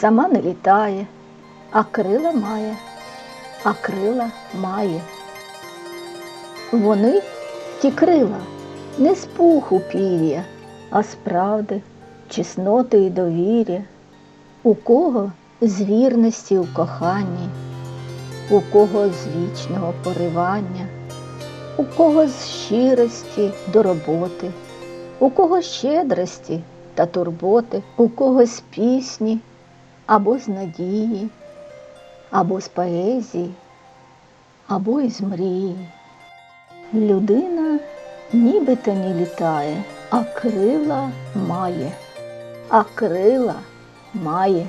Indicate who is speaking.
Speaker 1: сама не літає, а крила має, а крила має. Вони ті крила не з пуху пір'я, а з правди, чесноти і довір'я. У кого з вірності у коханні, у кого з вічного поривання, у кого з щирості до роботи, у кого щедрості та турботи, у кого з пісні або з надії, або з поезії, або із мрії. Людина нібито не літає, а крила має, а крила має.